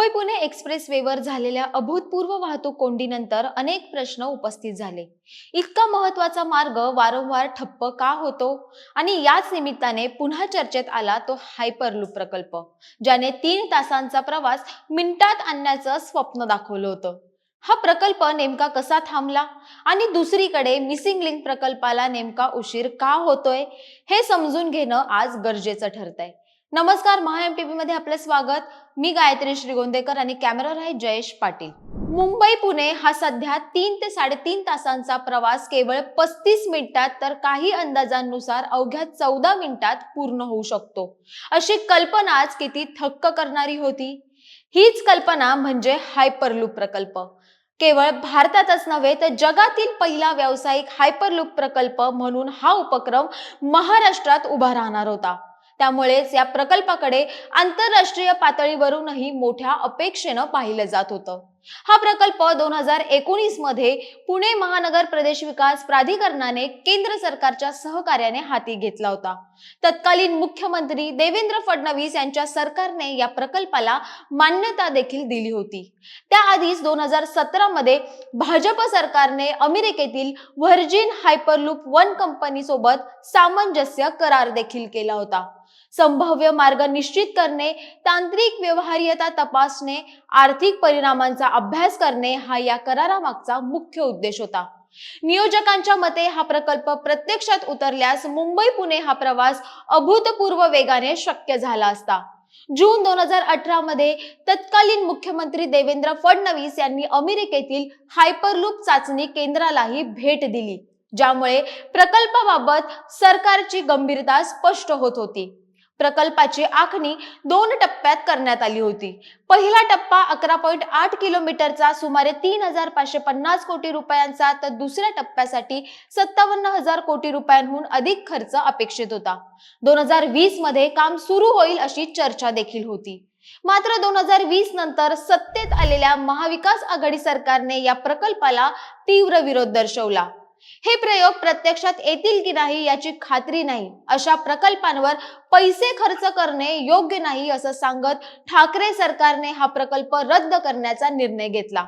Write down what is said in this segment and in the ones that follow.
Mumbai Pune express वेवर झालेल्या अभूतपूर्व वाहतूक कोंडीनंतर अनेक प्रश्न उपस्थित झाले. इतका महत्त्वाचा मार्ग वारंवार ठप्प का होतो? आणि याच निमित्ताने पुन्हा चर्चेत आला तो हायपरलूप प्रकल्प ज्याने तीन तासांचा प्रवास मिनिटात आणण्याचं स्वप्न दाखवलं होतं. हा प्रकल्प नेमका कसा थांबला? आणि दुसरीकडे मिसिंग लिंक प्रकल्पाला नेमका उशीर का होतोय? हे समजून घेणं आज गरजेचं ठरतंय. नमस्कार महाएम टीव्ही मध्ये आपलं स्वागत. मी गायत्री श्रीगोंदेकर आणि कॅमेरावर आहे जयेश पाटील. मुंबई पुणे हा सध्या तीन ते साडेतीन तासांचा प्रवास केवळ पस्तीस मिनिटात तर काही अंदाजांनुसार अवघ्या चौदा मिनिटात पूर्ण होऊ शकतो. अशी कल्पनाच किती थक्क करणारी होती? हीच कल्पना म्हणजे हायपरलूप प्रकल्प. केवळ भारतातच नव्हे तर जगातील पहिला व्यावसायिक हायपरलूप प्रकल्प म्हणून हा उपक्रम महाराष्ट्रात उभा राहणार होता. त्यामुळेच या प्रकल्पाकडे आंतरराष्ट्रीय पातळीवरूनही मोठ्या अपेक्षेनं पाहिलं जात होतं. हा प्रकल्प दोन हजार एकोणीसमध्ये पुणे महानगर प्रदेश विकास प्राधिकरणाने केंद्र सरकारच्या सहकार्याने हाती घेतला होता. तत्कालीन मुख्यमंत्री देवेंद्र फडणवीस यांच्या सरकारने या प्रकल्पाला मान्यता देखील दिली होती. त्याआधीच दोन हजार सतरा मध्ये भाजप सरकारने अमेरिकेतील व्हर्जिन हायपरलूप वन कंपनी सोबत सामंजस्य करार देखील केला होता. संभाव्य मार्ग निश्चित करणे तांत्रिक व्यवहार्यता तपासणे आर्थिक परिणामांचा अभ्यास करणे हा या करारामागचा मुख्य उद्देश होता. नियोजकांच्या मते हा प्रकल्प प्रत्यक्षात उतरल्यास मुंबई पुणे हा प्रवास अभूतपूर्व वेगाने शक्य झाला असता. जून दोन हजार अठरा मध्ये तत्कालीन मुख्यमंत्री देवेंद्र फडणवीस यांनी अमेरिकेतील हायपरलूप चाचणी केंद्रालाही भेट दिली ज्यामुळे प्रकल्पाबाबत सरकारची गंभीरता स्पष्ट होत होती. प्रकल्पाची आखणी दोन टप्प्यात करण्यात आली होती. पहिला टप्पा अकरा पॉईंट आठ किलोमीटरचा सुमारे तीन हजार पाचशे पन्नास कोटी रुपयांचा तर दुसऱ्या टप्प्यासाठी सत्तावन्न हजार कोटी रुपयांहून अधिक खर्च अपेक्षित होता. दोन हजार वीसमध्ये काम सुरू होईल अशी चर्चा देखील होती. मात्र दोन हजार वीस नंतर सत्तेत आलेल्या महाविकास आघाडी सरकारने या प्रकल्पाला तीव्र विरोध दर्शवला. हे प्रयोग प्रत्यक्षात येतील की नाही याची खात्री नाही. अशा प्रकल्पांवर पैसे खर्च करणे योग्य नाही असं सांगत ठाकरे सरकारने हा प्रकल्प रद्द करण्याचा निर्णय घेतला.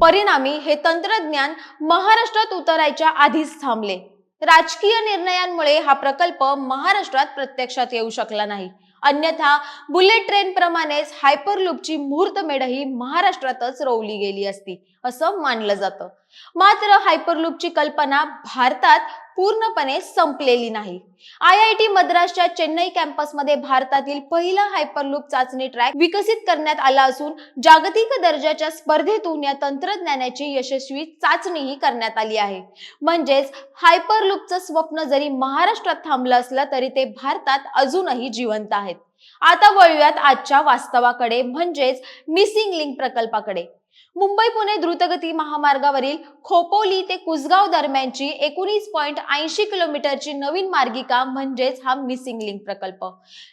परिणामी हे तंत्रज्ञान महाराष्ट्रात उतरायच्या आधीच थांबले. राजकीय निर्णयांमुळे हा प्रकल्प महाराष्ट्रात प्रत्यक्षात येऊ शकला नाही. अन्यथा बुलेट ट्रेन प्रमाणेच हायपरलूपची मुहूर्तमेढही महाराष्ट्रातच रोवली गेली असती असं मानलं जातं. मात्र हायपरलूपची कल्पना भारतात पूर्णपणे संपलेली नाही. आय आय टी मद्रासच्या चेन्नई कॅम्पसमध्ये भारतातील पहिला हायपरलूप चाचणी ट्रॅक विकसित करण्यात आला असून जागतिक दर्जाच्या स्पर्धेतून या तंत्रज्ञानाची यशस्वी चाचणीही करण्यात आली आहे. म्हणजेच हायपरलूपचं स्वप्न जरी महाराष्ट्रात थांबलं असलं तरी ते भारतात अजूनही जिवंत आहेत. आता वळूयात आजच्या वास्तवाकडे म्हणजेच मिसिंग लिंक प्रकल्पाकडे. मुंबई पुणे द्रुतगती महामार्गावरील खोपोली ते कुसगाव दरम्यानची एकोणीस पॉईंट ऐंशी किलोमीटरची नवीन मार्गिका म्हणजेच हा मिसिंग लिंक प्रकल्प.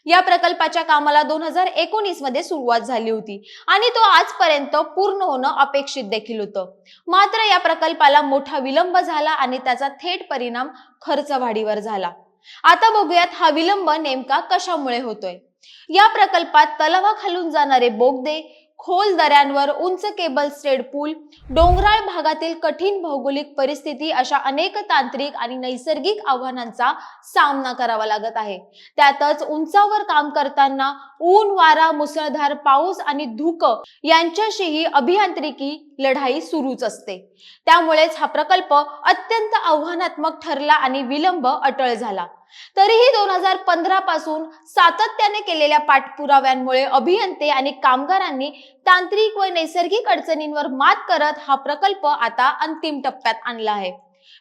या प्रकल्पाच्या कामाला दोन हजार एकोणीसमध्ये सुरुवात झाली होती आणि तो आजपर्यंत पूर्ण होणं अपेक्षित देखील होतं. मात्र या प्रकल्पाला मोठा विलंब झाला आणि त्याचा थेट परिणाम खर्च वाढीवर झाला. आता बघूयात हा विलंब नेमका कशामुळे होतोय? या प्रकल्पात तलावाखालून जाणारे बोगदे खोल दऱ्यांवर उंच केबल स्टेड पूल डोंगराळ भागातील कठीण भौगोलिक परिस्थिती अशा अनेक तांत्रिक आणि नैसर्गिक आव्हानांचा सामना करावा लागत आहे. त्यातच उंचावर काम करताना ऊन वारा मुसळधार पाऊस आणि धुकं यांच्याशीही अभियांत्रिकी लढाई सुरूच असते. त्यामुळेच हा प्रकल्प अत्यंत आव्हानात्मक ठरला आणि विलंब अटळ झाला. तरीही दोन हजार पंधरा पासून सातत्याने केलेल्या पाठपुराव्यांमुळे अभियंते आणि कामगारांनी तांत्रिक व नैसर्गिक अडचणींवर मात करत हा प्रकल्प आता अंतिम टप्प्यात आणला आहे.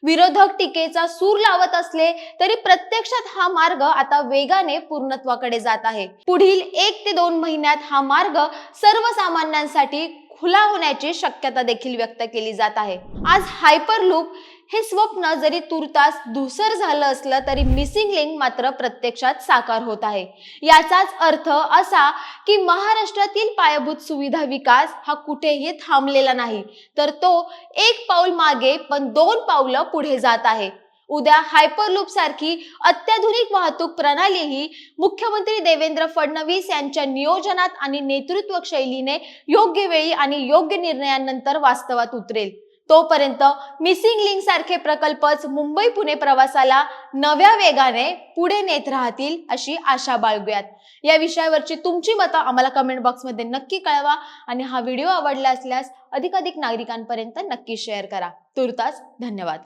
विरोधक टीकेचा सूर लावत असले तरी प्रत्यक्षात हा मार्ग आता वेगाने पूर्णत्वाकडे जात आहे. पुढील एक ते दोन महिन्यात हा मार्ग सर्वसामान्यांसाठी खुला होण्याची शक्यता देखील व्यक्त केली जात आहे. आज हायपरलूप हे स्वप्न जरी तुर्तास धुसर झालं असलं तरी मिसिंग लिंक मात्र प्रत्यक्षात साकार होत आहे. याचाच अर्थ असा की महाराष्ट्रातील पायाभूत सुविधा विकास हा कुठेही थांबलेला नाही. तर तो एक पाऊल मागे पण दोन पावलं पुढे जात आहे. उद्या हायपरलूप सारखी अत्याधुनिक वाहतूक प्रणालीही मुख्यमंत्री देवेंद्र फडणवीस यांच्या नियोजनात आणि नेतृत्व शैलीने योग्य वेळी आणि योग्य निर्णयानंतर वास्तवात उतरेल. तोपर्यंत मिसिंग लिंक सारखे प्रकल्पच मुंबई पुणे प्रवासाला नव्या वेगाने पुढे नेत राहतील अशी आशा बाळगूयात. या विषयावरची तुमची मतं आम्हाला कमेंट बॉक्समध्ये नक्की कळवा आणि हा व्हिडिओ आवडला असल्यास अधिकाधिक नागरिकांपर्यंत नक्की शेअर करा. तुर्तास धन्यवाद.